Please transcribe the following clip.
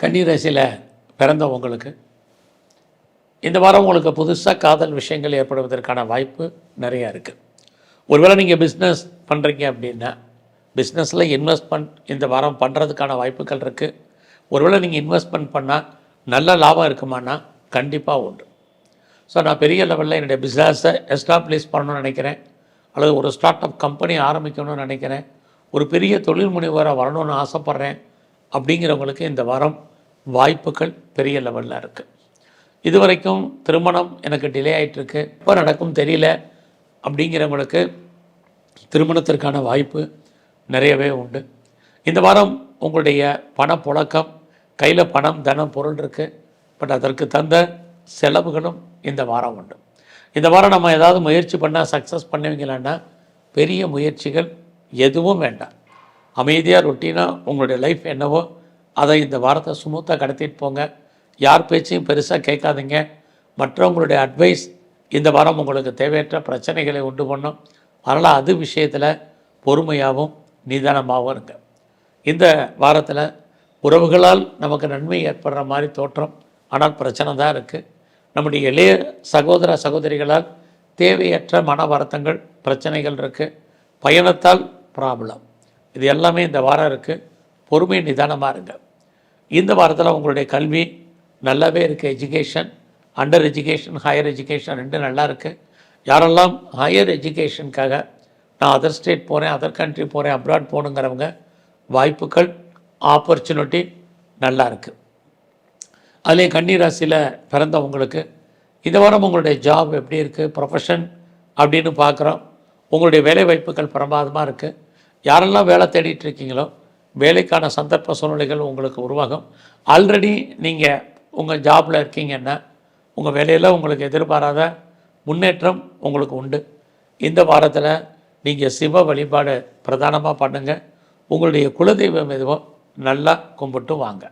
கன்னிராசியில் பிறந்தவங்களுக்கு இந்த வாரம் உங்களுக்கு புதுசாக காதல் விஷயங்கள் ஏற்படுவதற்கான வாய்ப்பு நிறையா இருக்குது ஒருவேளை நீங்கள் பிஸ்னஸ் பண்ணுறீங்க அப்படின்னா பிஸ்னஸில் இன்வெஸ்ட்மெண்ட் இந்த வாரம் பண்ணுறதுக்கான வாய்ப்புகள் இருக்குது ஒருவேளை நீங்கள் இன்வெஸ்ட்மெண்ட் பண்ணால் நல்ல லாபம் இருக்குமானா கண்டிப்பாக உண்டு. ஸோ நான் பெரிய லெவலில் என்னுடைய பிஸ்னஸை எஸ்டாப்ளிஷ் பண்ணணும்னு நினைக்கிறேன். அல்லது ஒரு ஸ்டார்ட் அப் கம்பெனி ஆரம்பிக்கணும்னு நினைக்கிறேன். ஒரு பெரிய தொழில் முனைவராக வரணும்னு ஆசைப்பட்றேன். அப்படிங்கிறவங்களுக்கு இந்த வாரம் வாய்ப்புகள் பெரிய லெவலில் இருக்குது இது வரைக்கும் திருமணம் எனக்கு டிலே ஆகிட்டுருக்கு எப்போ நடக்கும் தெரியல அப்படிங்கிறவங்களுக்கு திருமணத்திற்கான வாய்ப்பு நிறையவே உண்டு. இந்த வாரம் உங்களுடைய பணப்புழக்கம் கையில் பணம் தனம் பொருள் இருக்குது பட் அதற்கு தந்த செலவுகளும் இந்த வாரம் உண்டு. இந்த வாரம் நம்ம ஏதாவது முயற்சி பண்ணால் சக்ஸஸ் பண்ணுவீங்களான்னா பெரிய முயற்சிகள் எதுவும் வேண்டாம். அமைதியாக ரொட்டீனாக உங்களுடைய லைஃப் என்னவோ அதை இந்த வாரத்தை சுமூத்தாக கடத்திட்டு போங்க. யார் பேச்சையும் பெருசாக கேட்காதீங்க. மற்றவங்களுடைய அட்வைஸ் இந்த வாரம் உங்களுக்கு தேவையற்ற பிரச்சனைகளை உண்டு பண்ணும். அதனால் அது விஷயத்தில் பொறுமையாகவும் நிதானமாகவும் இருங்க. இந்த வாரத்தில் உறவுகளால் நமக்கு நன்மை ஏற்படுற மாதிரி தோற்றம். ஆனால் பிரச்சனை தான் இருக்குது நம்முடைய இளைய சகோதர சகோதரிகளால் தேவையற்ற மன வருத்தங்கள் பிரச்சனைகள் இருக்குது பயணத்தால் ப்ராப்ளம் இது எல்லாமே இந்த வாரம் இருக்குது பொறுமை நிதானமாக இருங்க. இந்த வாரத்தில் உங்களுடைய கல்வி நல்லாவே இருக்குது education under education higher education ரெண்டும் நல்லா இருக்குது யாரெல்லாம் ஹையர் எஜுகேஷனுக்காக நான் அதர் ஸ்டேட் போகிறேன் அதர் கண்ட்ரி போகிறேன் அப்ராட் போகணுங்கிறவங்க வாய்ப்புகள் ஆப்பர்ச்சுனிட்டி நல்லா இருக்குது அதிலே கன்னிராசியில் பிறந்தவங்களுக்கு இந்த வாரம் உங்களுடைய ஜாப் எப்படி இருக்குது ப்ரொஃபஷன் அப்படின்னு பார்க்குறோம் உங்களுடைய வேலை வாய்ப்புகள் பிரமாதமாக இருக்குது யாரெல்லாம் வேலை தேடிட்டு இருக்கீங்களோ வேலைக்கான சந்தர்ப்ப சூழ்நிலைகள் உங்களுக்கு உருவாகும். ஆல்ரெடி நீங்கள் உங்கள் ஜாபில் இருக்கீங்கன்னா உங்கள் வேலையில் உங்களுக்கு எதிர்பாராத முன்னேற்றம் உங்களுக்கு உண்டு. இந்த வாரத்தில் நீங்கள் சிவ வழிபாடு பிரதானமாக பண்ணுங்கள் உங்களுடைய குலதெய்வம் எதுவோ நல்லா கும்பிட்டு வாங்க.